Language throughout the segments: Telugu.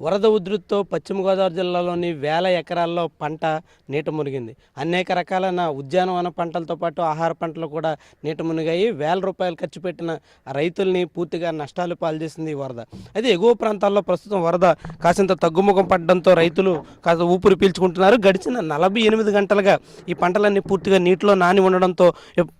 వరద ఉధృతితో పశ్చిమ గోదావరి జిల్లాలోని వేల ఎకరాల్లో పంట నీట మునిగింది. అనేక రకాలైన ఉద్యానవన పంటలతో పాటు ఆహార పంటలు కూడా నీట మునిగాయి. వేల రూపాయలు ఖర్చు పెట్టిన రైతుల్ని పూర్తిగా నష్టాలు పాల్చేసింది ఈ వరద. అయితే ఎగువ ప్రాంతాల్లో ప్రస్తుతం వరద కాసింత తగ్గుముఖం పడడంతో రైతులు కాస్త ఊపిరి పీల్చుకుంటున్నారు. గడిచిన నలభై ఎనిమిది గంటలుగా ఈ పంటలన్నీ పూర్తిగా నీటిలో నాని ఉండడంతో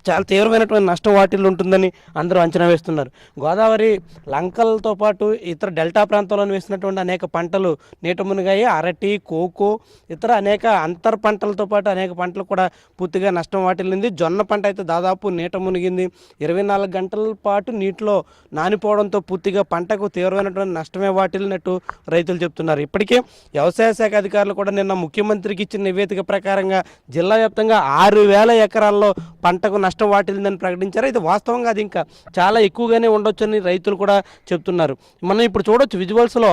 చాలా తీవ్రమైనటువంటి నష్టం వాటిల్లో ఉంటుందని అందరూ అంచనా వేస్తున్నారు. గోదావరి లంకలతో పాటు ఇతర డెల్టా ప్రాంతాల్లో వేసినటువంటి అనేక పంటలు నీట మునిగాయి అరటి కోకో ఇతర అనేక అంతర్ పంటలతో పాటు అనేక పంటలు కూడా పూర్తిగా నష్టం వాటిల్లింది. జొన్న పంట అయితే దాదాపు నీట మునిగింది. ఇరవై నాలుగు గంటల పాటు నీటిలో నానిపోవడంతో పూర్తిగా పంటకు తీవ్రమైనటువంటి నష్టమే వాటిల్లినట్టు రైతులు చెప్తున్నారు. ఇప్పటికే వ్యవసాయ శాఖ అధికారులు కూడా నిన్న ముఖ్యమంత్రికి ఇచ్చిన నివేదిక ప్రకారంగా జిల్లా వ్యాప్తంగా ఆరు వేల ఎకరాల్లో పంటకు నష్టం వాటిల్లిందని ప్రకటించారు. ఇది వాస్తవంగా అది ఇంకా చాలా ఎక్కువగానే ఉండొచ్చని రైతులు కూడా చెప్తున్నారు. మనం ఇప్పుడు చూడొచ్చు విజువల్స్లో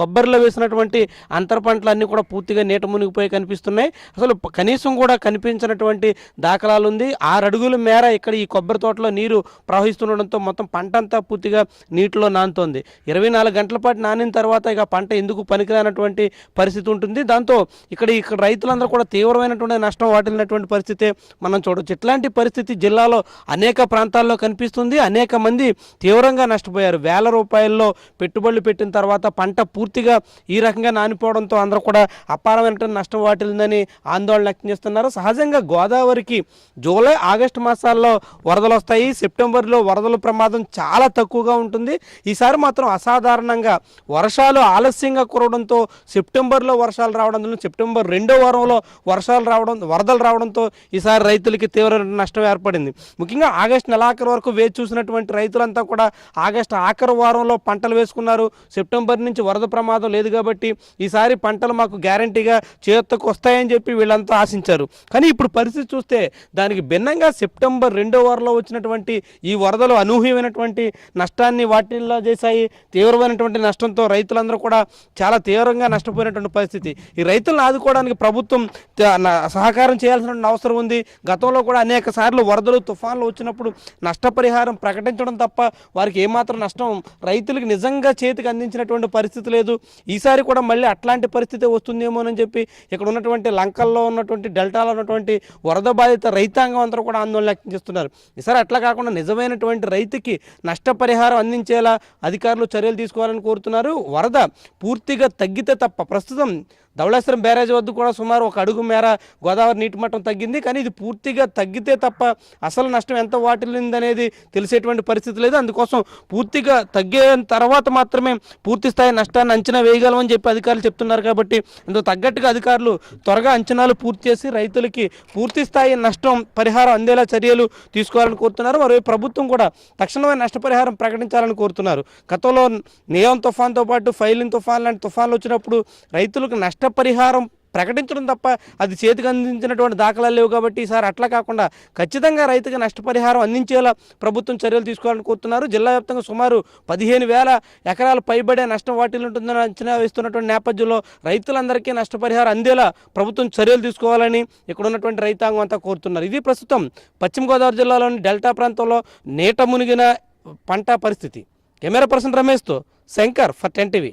కొబ్బరిలో వేసినటువంటి అంతర పంటలు అన్నీ కూడా పూర్తిగా నీట మునిగిపోయి కనిపిస్తున్నాయి. అసలు కనీసం కూడా కనిపించినటువంటి దాఖలాలు ఉంది ఆరు అడుగుల మేర ఇక్కడ ఈ కొబ్బరి తోటలో నీరు ప్రవహిస్తుండడంతో మొత్తం పంట అంతా పూర్తిగా నీటిలో నానుతోంది ఇరవై నాలుగు గంటల పాటు నానిన తర్వాత ఇక పంట ఎందుకు పనికిరానటువంటి పరిస్థితి ఉంటుంది. దాంతో ఇక్కడ ఇక్కడ రైతులందరూ కూడా తీవ్రమైనటువంటి నష్టం వాటిల్లినటువంటి పరిస్థితి మనం చూడొచ్చు. ఇట్లాంటి పరిస్థితి జిల్లాలో అనేక ప్రాంతాల్లో కనిపిస్తుంది. అనేక మంది తీవ్రంగా నష్టపోయారు. వేల రూపాయల్లో పెట్టుబడులు పెట్టిన తర్వాత పంట పూర్తిగా ఈ రకంగా నానిపోవడంతో అందరూ కూడా అపారమైన నష్టం వాటిల్లిందని ఆందోళన వ్యక్తం చేస్తున్నారు. సహజంగా గోదావరికి జూలై ఆగస్టు మాసాల్లో వరదలు వస్తాయి. సెప్టెంబర్లో వరదల ప్రమాదం చాలా తక్కువగా ఉంటుంది. ఈసారి మాత్రం అసాధారణంగా వర్షాలు ఆలస్యంగా కురవడంతో సెప్టెంబర్లో వర్షాలు రావడంతో సెప్టెంబర్ రెండో వారంలో వర్షాలు రావడం వరదలు రావడంతో ఈసారి రైతులకి తీవ్ర తీవ్రమైన నష్టం ఏర్పడింది? ముఖ్యంగా ఆగస్టు నెలాఖరు వరకు వేచి చూసినటువంటి రైతులంతా కూడా ఆగస్టు ఆఖరు వారంలో పంటలు వేసుకున్నారు. సెప్టెంబర్ నుంచి వరద ప్రమాదం లేదు కాబట్టి ఈసారి పంటలు మాకు గ్యారంటీగా చేతకు వస్తాయని చెప్పి వీళ్ళంతా ఆశించారు. కానీ ఇప్పుడు పరిస్థితి చూస్తే దానికి భిన్నంగా సెప్టెంబర్ రెండో వారంలో వచ్చినటువంటి ఈ వరదలు అనూహ్యమైనటువంటి నష్టాన్ని వాటిల్లో చేశాయి. తీవ్రమైనటువంటి నష్టంతో రైతులందరూ కూడా చాలా తీవ్రంగా నష్టపోయినటువంటి పరిస్థితి. ఈ రైతులను ఆదుకోవడానికి ప్రభుత్వం త- సహకారం చేయాల్సిన అవసరం ఉంది. గతంలో కూడా అనేక సార్లు వరదలు తుఫాన్లు వచ్చినప్పుడు నష్టపరిహారం ప్రకటించడం తప్ప వారికి ఏమాత్రం నష్టం రైతులకు నిజంగా చేతికి అందించినటువంటి పరిస్థితి లేదు. ఈసారి కూడా మళ్ళీ అట్లాంటి పరిస్థితి వస్తుందేమోనని చెప్పి ఇక్కడ ఉన్నటువంటి లంకల్లో ఉన్నటువంటి డెల్టాలో ఉన్నటువంటి వరద బాధిత రైతాంగం అంతా కూడా ఆందోళన వ్యక్తం చేస్తున్నారు. ఈసారి అట్లా కాకుండా నిజమైనటువంటి రైతుకి నష్టపరిహారం అందించేలా అధికారులు చర్యలు తీసుకోవాలని కోరుతున్నారు. వరద పూర్తిగా తగ్గితే తప్ప ప్రస్తుతం ధవళేశ్వరం బ్యారేజ్ వద్ద కూడా సుమారు ఒక అడుగు మేర గోదావరి నీటి మట్టం తగ్గింది. కానీ ఇది పూర్తిగా తగ్గి తగ్గితే తప్ప అసలు నష్టం ఎంత వాటిల్లిందనేది తెలిసేటువంటి పరిస్థితి లేదు. అందుకోసం పూర్తిగా తగ్గిన తర్వాత మాత్రమే పూర్తి స్థాయి నష్టాన్ని అంచనా వేయగలమని చెప్పి అధికారులు చెప్తున్నారు కాబట్టి అందుకు తగ్గట్టుగా అధికారులు త్వరగా అంచనాలు పూర్తి చేసి రైతులకి పూర్తి స్థాయి నష్టం పరిహారం అందేలా చర్యలు తీసుకోవాలని కోరుతున్నారు. మరియు ప్రభుత్వం కూడా తక్షణమే నష్టపరిహారం ప్రకటించాలని కోరుతున్నారు. గతంలో నియం తుఫాన్తో పాటు ఫైలిన్ తుఫాన్ లాంటి తుఫాన్లు వచ్చినప్పుడు రైతులకు నష్టపరిహారం ప్రకటించడం తప్ప అది చేతికి అందించినటువంటి దాఖలాలు లేవు కాబట్టి ఈసారి అట్లా కాకుండా ఖచ్చితంగా రైతుకి నష్టపరిహారం అందించేలా ప్రభుత్వం చర్యలు తీసుకోవాలని కోరుతున్నారు. జిల్లా వ్యాప్తంగా సుమారు పదిహేను వేల ఎకరాలు పైబడే నష్టం వాటిల్లి ఉంటుందని అంచనా వేస్తున్నటువంటి నేపథ్యంలో రైతులందరికీ నష్టపరిహారం అందేలా ప్రభుత్వం చర్యలు తీసుకోవాలని ఇక్కడ ఉన్నటువంటి రైతాంగం అంతా కోరుతున్నారు. ఇది ప్రస్తుతం పశ్చిమ గోదావరి జిల్లాలోని డెల్టా ప్రాంతంలో నీట మునిగిన పంట పరిస్థితి. కెమెరా పర్సన్ రమేష్తో శంకర్ ఫర్ టెన్ టీవీ.